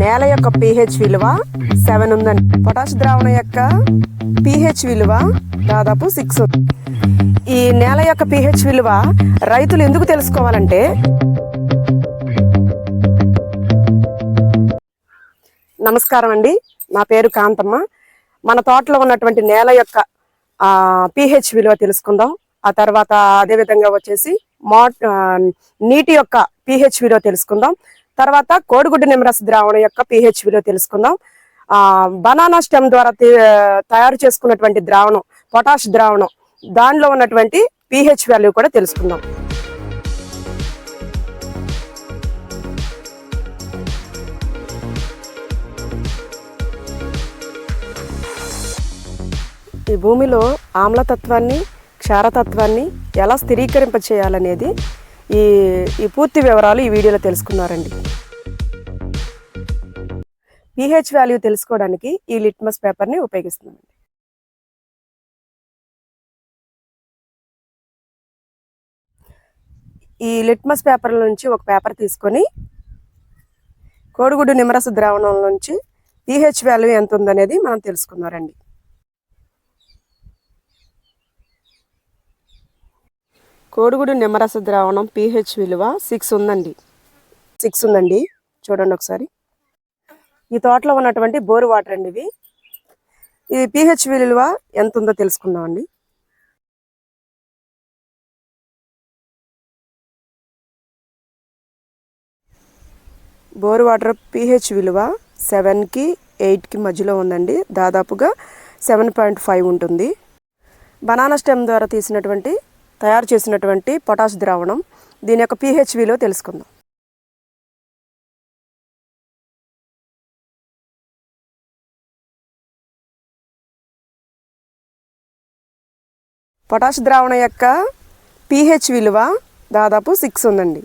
నేల యొక్క పిహెచ్ విలువ సెవెన్ ఉందండి. పొటాష్ ద్రావణం యొక్క పిహెచ్ విలువ దాదాపు సిక్స్ ఈ నేల యొక్క పిహెచ్ విలువ రైతులు ఎందుకు తెలుసుకోవాలంటే నమస్కారం అండి. నా పేరు కాంతమ్మ. మన తోటలో ఉన్నటువంటి నేల యొక్క పిహెచ్ విలువ తెలుసుకుందాం. ఆ తర్వాత అదే విధంగా వచ్చేసి మో నీటి యొక్క పిహెచ్ విలువ తెలుసుకుందాం. తర్వాత కోడిగుడ్డు నిమ్మరస ద్రావణం యొక్క పిహెచ్ విలువ తెలుసుకుందాం. ఆ బనానా స్టెమ్ ద్వారా తయారు చేసుకున్నటువంటి ద్రావణం పొటాష్ ద్రావణం దానిలో ఉన్నటువంటి పిహెచ్ వాల్యూ కూడా తెలుసుకుందాం. ఈ భూమిలో ఆమ్లతత్వాన్ని క్షారతత్వాన్ని ఎలా స్థిరీకరింప చేయాలనేది ఈ ఈ పూర్తి వివరాలు ఈ వీడియోలో తెలుసుకున్నారండి. పిహెచ్ వాల్యూ తెలుసుకోవడానికి ఈ లిట్మస్ పేపర్ని ఉపయోగిస్తున్నామండి. ఈ లిట్మస్ పేపర్ నుంచి ఒక పేపర్ తీసుకొని కోడిగుడ్డు నిమరస ద్రావణం నుంచి పిహెచ్ వాల్యూ ఎంత ఉందనేది మనం తెలుసుకున్నారండి. కోడిగుడు నిమ్మరస ద్రావణం పీహెచ్ విలువ సిక్స్ ఉందండి. సిక్స్ ఉందండి. చూడండి ఒకసారి. ఈ తోటలో ఉన్నటువంటి బోరు వాటర్ అండి ఇవి. ఇది పీహెచ్ విలువ ఎంత ఉందో తెలుసుకుందామండి బోరు వాటర్ పీహెచ్ విలువ సెవెన్కి ఎయిట్కి మధ్యలో ఉందండి. దాదాపుగా సెవెన్ పాయింట్ ఫైవ్ ఉంటుంది. బనానా స్టెమ్ ద్వారా తీసినటువంటి తయారు చేసినటువంటి పొటాష్ ద్రావణం దీని యొక్క పిహెచ్ విలువ తెలుసుకుందాం. పొటాష్ ద్రావణం యొక్క పీహెచ్ విలువ దాదాపు సిక్స్ ఉందండి.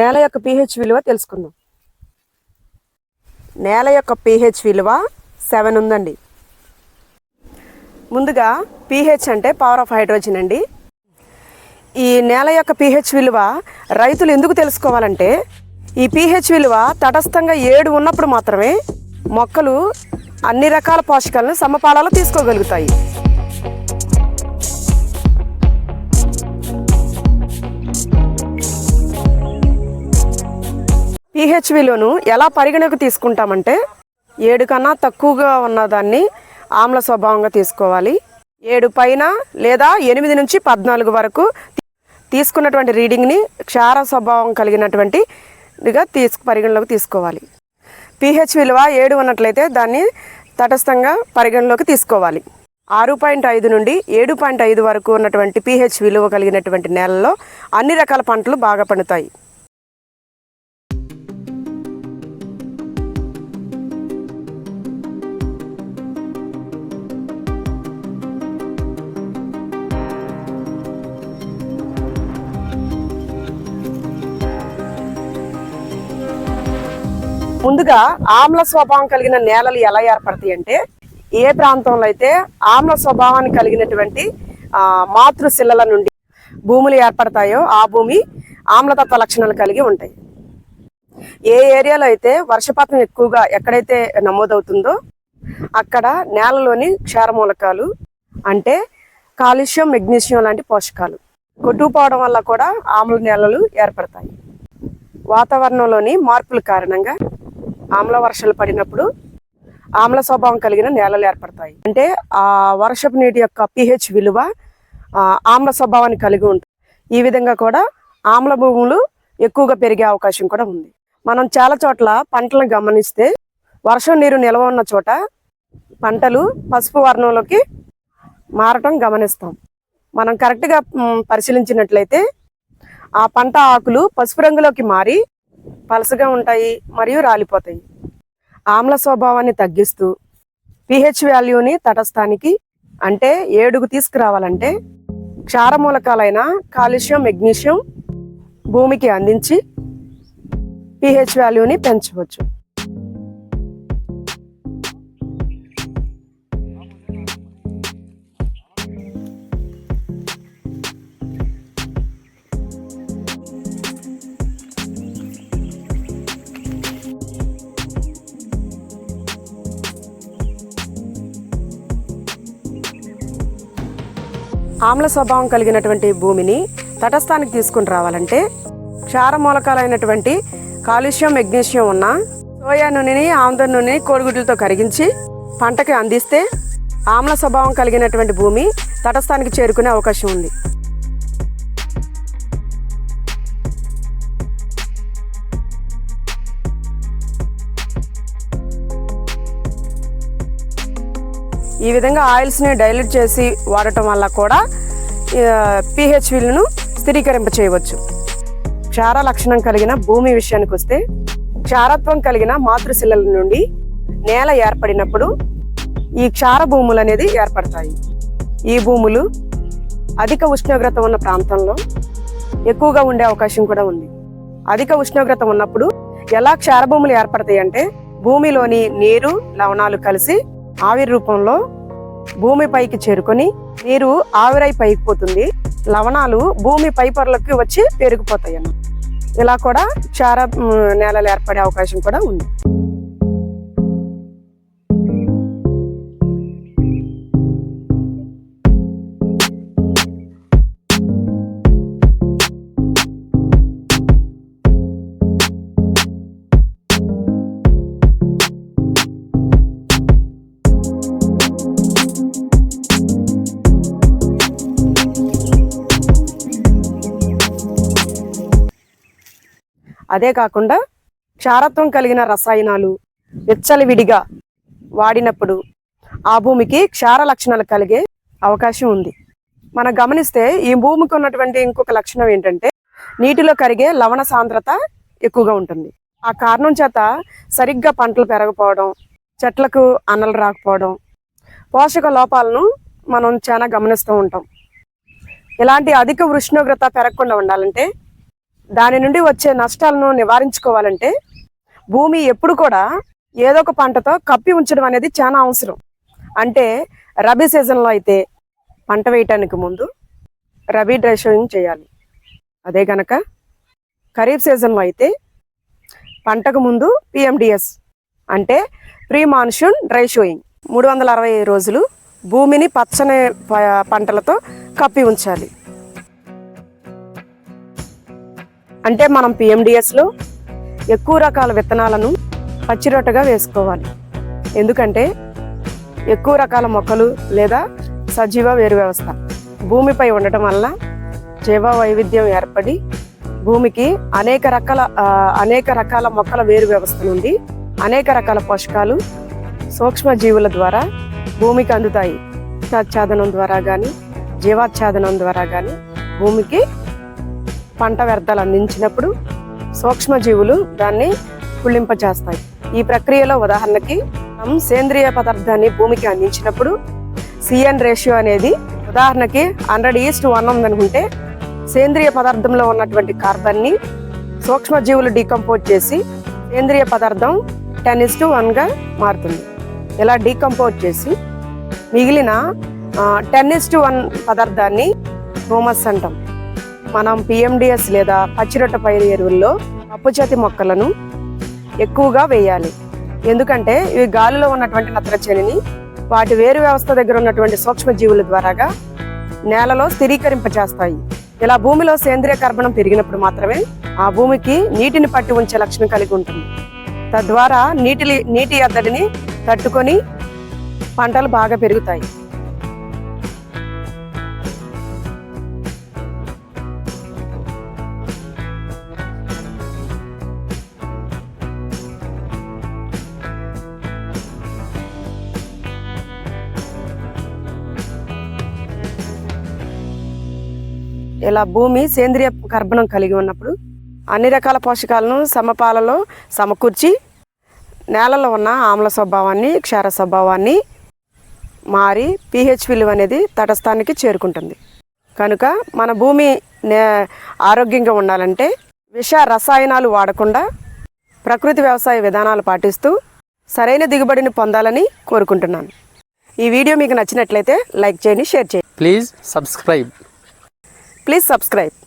నేల యొక్క పిహెచ్ విలువ తెలుసుకుందాం. నేల యొక్క పిహెచ్ విలువ సెవెన్ ఉందండి. ముందుగా పీహెచ్ అంటే పవర్ ఆఫ్ హైడ్రోజన్ అండి. ఈ నేల యొక్క పిహెచ్ విలువ రైతులు ఎందుకు తెలుసుకోవాలంటే ఈ పీహెచ్ విలువ తటస్థంగా ఏడు ఉన్నప్పుడు మాత్రమే మొక్కలు అన్ని రకాల పోషకాలను సమపాలలో తీసుకోగలుగుతాయి. పీహెచ్ విలువను ఎలా పరిగణకు తీసుకుంటామంటే ఏడు కన్నా తక్కువగా ఉన్నదాన్ని ఆమ్ల స్వభావంగా తీసుకోవాలి. ఏడు పైన లేదా ఎనిమిది నుంచి పద్నాలుగు వరకు తీసుకున్నటువంటి రీడింగ్ని క్షార స్వభావం కలిగినటువంటిగా తీసుకు పరిగణలోకి తీసుకోవాలి. పీహెచ్ విలువ ఏడు ఉన్నట్లయితే దాన్ని తటస్థంగా పరిగణలోకి తీసుకోవాలి. ఆరు పాయింట్ ఐదు నుండి ఏడు పాయింట్ ఐదు వరకు ఉన్నటువంటి పీహెచ్ విలువ కలిగినటువంటి నేలల్లో అన్ని రకాల పంటలు బాగా పండుతాయి. ముందుగా ఆమ్ల స్వభావం కలిగిన నేలలు ఎలా ఏర్పడతాయి అంటే ఏ ప్రాంతంలో అయితే ఆమ్ల స్వభావాన్ని కలిగినటువంటి మాతృశిలల నుండి భూములు ఏర్పడతాయో ఆ భూమి ఆమ్లతత్వ లక్షణాలు కలిగి ఉంటాయి. ఏ ఏరియాలో అయితే వర్షపాతం ఎక్కువగా ఎక్కడైతే నమోదవుతుందో అక్కడ నేలలోని క్షారమూలకాలు అంటే కాలుష్యం మెగ్నీషియం లాంటి పోషకాలు కొట్టుకుపోవడం వల్ల కూడా ఆమ్ల నేలలు ఏర్పడతాయి. వాతావరణంలోని మార్పుల కారణంగా ఆమ్ల వర్షాలు పడినప్పుడు ఆమ్ల స్వభావం కలిగిన నేలలు ఏర్పడతాయి. అంటే ఆ వర్షపు నీటి యొక్క పిహెచ్ విలువ ఆమ్ల స్వభావాన్ని కలిగి ఉంటుంది. ఈ విధంగా కూడా ఆమ్ల భూములు ఎక్కువగా పెరిగే అవకాశం కూడా ఉంది. మనం చాలా చోట్ల పంటలను గమనిస్తే వర్షం నీరు నిల్వ ఉన్న చోట పంటలు పసుపు వర్ణంలోకి మారటం గమనిస్తాం. మనం కరెక్ట్గా పరిశీలించినట్లయితే ఆ పంట ఆకులు పసుపు రంగులోకి మారి పలసగా ఉంటాయి మరియు రాలిపోతాయి. ఆమ్ల స్వభావాన్ని తగ్గిస్తూ పిహెచ్ వాల్యూని తటస్థానికి అంటే ఏడుగు తీసుకురావాలంటే క్షారమూలకాలైన కాలుష్యం మెగ్నీషియం భూమికి అందించి పిహెచ్ వాల్యూని పెంచవచ్చు. ఆమ్ల స్వభావం కలిగినటువంటి భూమిని తటస్థానికి తీసుకుని రావాలంటే క్షార మూలకాలైనటువంటి కాలుష్యం మెగ్నీషియం ఉన్న సోయా నూనెని ఆముద నూనెని కోడిగుడ్లతో కరిగించి పంటకి అందిస్తే ఆమ్ల స్వభావం కలిగినటువంటి భూమి తటస్థానికి చేరుకునే అవకాశం ఉంది. ఈ విధంగా ఆయిల్స్ని డైల్యూట్ చేసి వాడటం వల్ల కూడా పిహెచ్ విలును స్థిరీకరింప చేయవచ్చు క్షార లక్షణం కలిగిన భూమి విషయానికి వస్తే క్షారత్వం కలిగిన మాతృశిలల నుండి నేల ఏర్పడినప్పుడు ఈ క్షార భూములు అనేది ఏర్పడతాయి. ఈ భూములు అధిక ఉష్ణోగ్రత ఉన్న ప్రాంతంలో ఎక్కువగా ఉండే అవకాశం కూడా ఉంది. అధిక ఉష్ణోగ్రత ఉన్నప్పుడు ఎలా క్షారభూములు ఏర్పడతాయి అంటే భూమిలోని నీరు లవణాలు కలిసి ఆవిరి రూపంలో భూమి పైకి చేరుకొని నీరు ఆవిరై పైకి పోతుంది. లవణాలు భూమి పై పొరలకు వచ్చి పెరిగిపోతాయి అన్న ఇలా కూడా చార నేలలు ఏర్పడే అవకాశం కూడా ఉంది. అదే కాకుండా క్షారత్వం కలిగిన రసాయనాలు విచ్చలవిడిగా వాడినప్పుడు ఆ భూమికి క్షార లక్షణాలు కలిగే అవకాశం ఉంది. మనం గమనిస్తే ఈ భూమికి ఉన్నటువంటి ఇంకొక లక్షణం ఏంటంటే నీటిలో కరిగే లవణ సాంద్రత ఎక్కువగా ఉంటుంది. ఆ కారణం చేత సరిగ్గా పంటలు పెరగపోవడం చెట్లకు అన్నలు రాకపోవడం పోషక లోపాలను మనం చాలా గమనిస్తూ ఉంటాం. ఇలాంటి అధిక ఉష్ణోగ్రత పెరగకుండా ఉండాలంటే దాని నుండి వచ్చే నష్టాలను నివారించుకోవాలంటే భూమి ఎప్పుడు కూడా ఏదో ఒక పంటతో కప్పి ఉంచడం అనేది చాలా అవసరం. అంటే రబీ సీజన్లో అయితే పంట వేయటానికి ముందు రబీ డ్రై షోయింగ్ చేయాలి. అదే గనక ఖరీఫ్ సీజన్లో అయితే పంటకు ముందు పిఎండిఎస్ అంటే ప్రీ మాన్సూన్ డ్రై షోయింగ్ మూడు వందల అరవై రోజులు భూమిని పచ్చని ప- పంటలతో కప్పి ఉంచాలి. అంటే మనం పిఎండిఎస్లో ఎక్కువ రకాల విత్తనాలను పచ్చిరొట్టగా వేసుకోవాలి. ఎందుకంటే ఎక్కువ రకాల మొక్కలు లేదా సజీవ వేరు వ్యవస్థ భూమిపై ఉండటం వల్ల జీవ వైవిధ్యం ఏర్పడి భూమికి అనేక రకాల అనేక రకాల మొక్కల వేరు వ్యవస్థ నుండి అనేక రకాల పోషకాలు సూక్ష్మ జీవుల ద్వారా భూమికి అందుతాయి. ఆచ్ఛాదనం ద్వారా కానీ జీవాచ్ఛాదనం ద్వారా కానీ భూమికి పంట వ్యర్థాలు అందించినప్పుడు సూక్ష్మజీవులు దాన్ని కుళ్ళింపచేస్తాయి ఈ ప్రక్రియలో ఉదాహరణకి మనం సేంద్రియ పదార్థాన్ని భూమికి అందించినప్పుడు సిఎన్ రేషియో అనేది ఉదాహరణకి హండ్రెడ్ ఈస్ట్ వన్ ఉందనుకుంటే సేంద్రియ పదార్థంలో ఉన్నటువంటి కార్బన్ని సూక్ష్మజీవులు డీకంపోజ్ చేసి సేంద్రియ పదార్థం టెన్ ఇస్ టు వన్గా మారుతుంది. ఇలా డీకంపోజ్ చేసి మిగిలిన టెన్ ఇస్ టు వన్ పదార్థాన్ని హోమస్ అంటాం. మనం పిఎండిఎస్ లేదా పచ్చిరొట్ట పైరు ఎరువుల్లో పప్పుచేతి మొక్కలను ఎక్కువగా వేయాలి. ఎందుకంటే ఇవి గాలిలో ఉన్నటువంటి నత్రజనిని వాటి వేరు వ్యవస్థ దగ్గర ఉన్నటువంటి సూక్ష్మజీవుల ద్వారాగా నేలలో స్థిరీకరింపచేస్తాయి ఇలా భూమిలో సేంద్రియ కర్బనం పెరిగినప్పుడు మాత్రమే ఆ భూమికి నీటిని పట్టి ఉంచే లక్షణం కలిగి ఉంటుంది. తద్వారా నీటి నీటి ఎద్దడిని తట్టుకొని పంటలు బాగా పెరుగుతాయి. ఇలా భూమి సేంద్రియ గర్భణం కలిగి ఉన్నప్పుడు అన్ని రకాల పోషకాలను సమపాలలో సమకూర్చి నేలలో ఉన్న ఆమ్ల స్వభావాన్ని క్షార స్వభావాన్ని మారి పిహెచ్ విలువ అనేది తటస్థానికి చేరుకుంటుంది. కనుక మన భూమి నే ఆరోగ్యంగా ఉండాలంటే విష రసాయనాలు వాడకుండా ప్రకృతి వ్యవసాయ విధానాలు పాటిస్తూ సరైన దిగుబడిని పొందాలని కోరుకుంటున్నాను. ఈ వీడియో మీకు నచ్చినట్లయితే లైక్ చేయండి షేర్ చేయండి. Please subscribe. Please subscribe